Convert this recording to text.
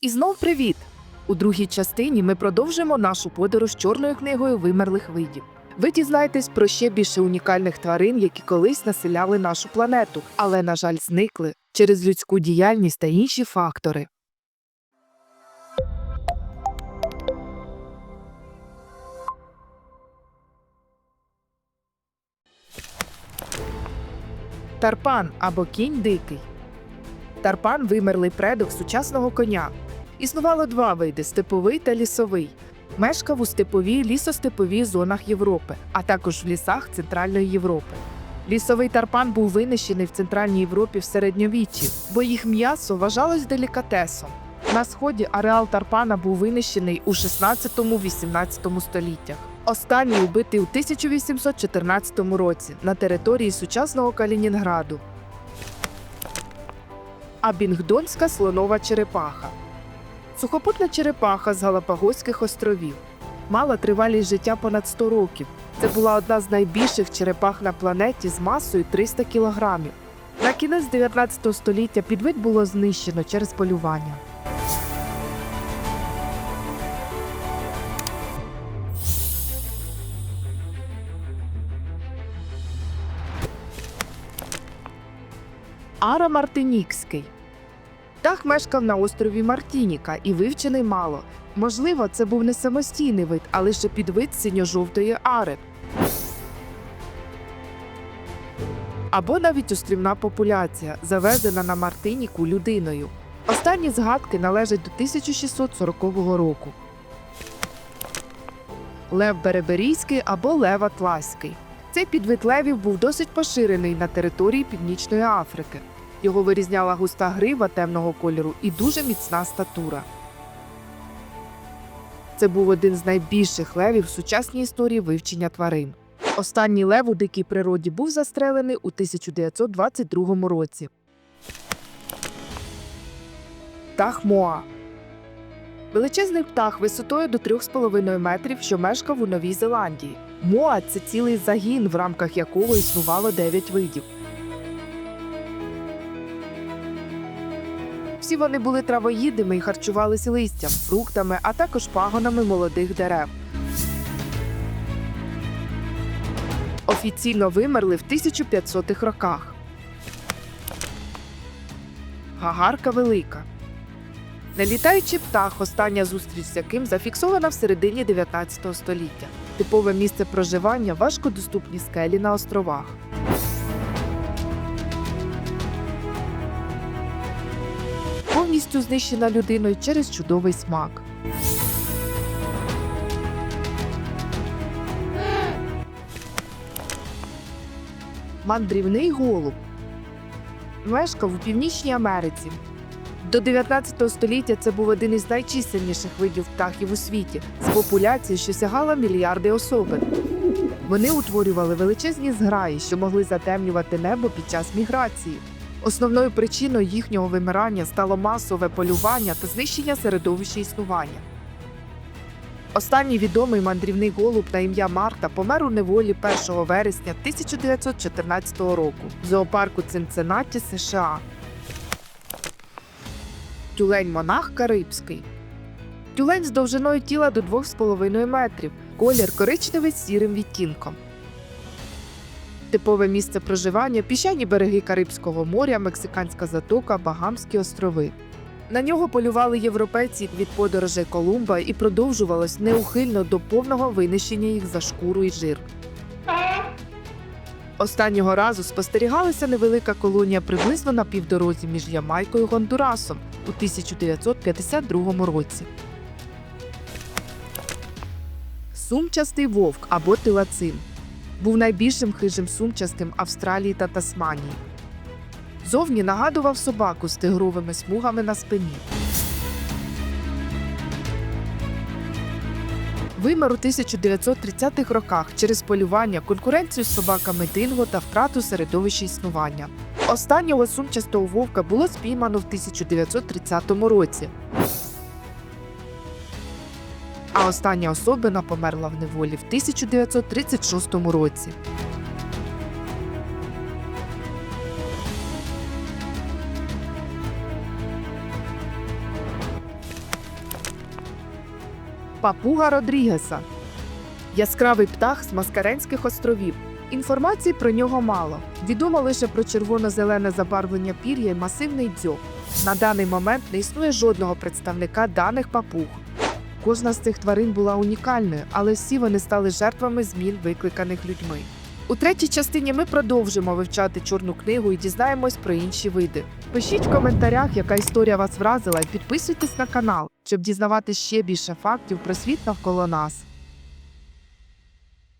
І знов привіт! У другій частині ми продовжимо нашу подорож чорною книгою вимерлих видів. Ви дізнаєтесь про ще більше унікальних тварин, які колись населяли нашу планету, але, на жаль, зникли через людську діяльність та інші фактори. Тарпан або кінь дикий. Тарпан вимерлий предок сучасного коня. Існувало два види степовий та лісовий. Мешкав у степовій лісостеповій зонах Європи, а також в лісах Центральної Європи. Лісовий тарпан був винищений в Центральній Європі в середньовіччі, бо їх м'ясо вважалось делікатесом. На сході ареал тарпана був винищений у 16-18 століттях. Останній убитий у 1814 році на території сучасного Калінінграду. Абінгдонська слонова черепаха. Сухопутна черепаха з Галапагоських островів. Мала тривалість життя понад 100 років. Це була одна з найбільших черепах на планеті з масою 300 кілограмів. На кінець 19 століття підвид було знищено через полювання. Ара Мартинікський. Птах мешкав на острові Мартініка і вивчений мало. Можливо, це був не самостійний вид, а лише підвид синьо-жовтої ари. Або навіть острівна популяція, завезена на Мартиніку людиною. Останні згадки належать до 1640 року. Лев Береберійський або Лев Атласький. Цей підвид левів був досить поширений на території Північної Африки. Його вирізняла густа грива темного кольору і дуже міцна статура. Це був один з найбільших левів в сучасній історії вивчення тварин. Останній лев у дикій природі був застрелений у 1922 році. Птах Моа Величезний птах висотою до 3,5 метрів, що мешкав у Новій Зеландії. Моа це цілий загін, в рамках якого існувало 9 видів. Всі вони були травоїдими і харчувалися листям, фруктами, а також пагонами молодих дерев. Офіційно вимерли в 1500-х роках. Гагарка велика. Нелітаючий птах, остання зустріч з яким зафіксована в середині 19 століття. Типове місце проживання важкодоступні скелі на островах. Повністю знищена людиною через чудовий смак. Мандрівний голуб мешкав у Північній Америці. До 19 століття це був один із найчисельніших видів птахів у світі з популяцією, що сягала мільярди особин. Вони утворювали величезні зграї, що могли затемнювати небо під час міграції. Основною причиною їхнього вимирання стало масове полювання та знищення середовища існування. Останній відомий мандрівний голуб на ім'я Марта помер у неволі 1 вересня 1914 року в зоопарку Цинциннаті, США. Тюлень монах Карибський. Тюлень з довжиною тіла до 2,5 метрів, колір коричневий з сірим відтінком. Типове місце проживання піщані береги Карибського моря, Мексиканська затока, Багамські острови. На нього полювали європейці від подорожей Колумба і продовжувалось неухильно до повного винищення їх за шкуру і жир. Останнього разу спостерігалася невелика колонія приблизно на півдорозі між Ямайкою і Гондурасом у 1952 році. Сумчастий вовк або тилацин був найбільшим хижим сумчастим Австралії та Тасманії. Зовні нагадував собаку з тигровими смугами на спині. Вимер у 1930-х роках через полювання, конкуренцію з собаками динго та втрату середовища існування. Останнього сумчастого вовка було спіймано в 1930 році. А остання особина померла в неволі в 1936 році. Папуга Родрігеса. Яскравий птах з Маскаренських островів. Інформації про нього мало. Відомо лише про червоно-зелене забарвлення пір'я і масивний дзьоб. На даний момент не існує жодного представника даних папуг. Кожна з цих тварин була унікальною, але всі вони стали жертвами змін, викликаних людьми. У третій частині ми продовжимо вивчати чорну книгу і дізнаємось про інші види. Пишіть в коментарях, яка історія вас вразила, і підписуйтесь на канал, щоб дізнавати ще більше фактів про світ навколо нас.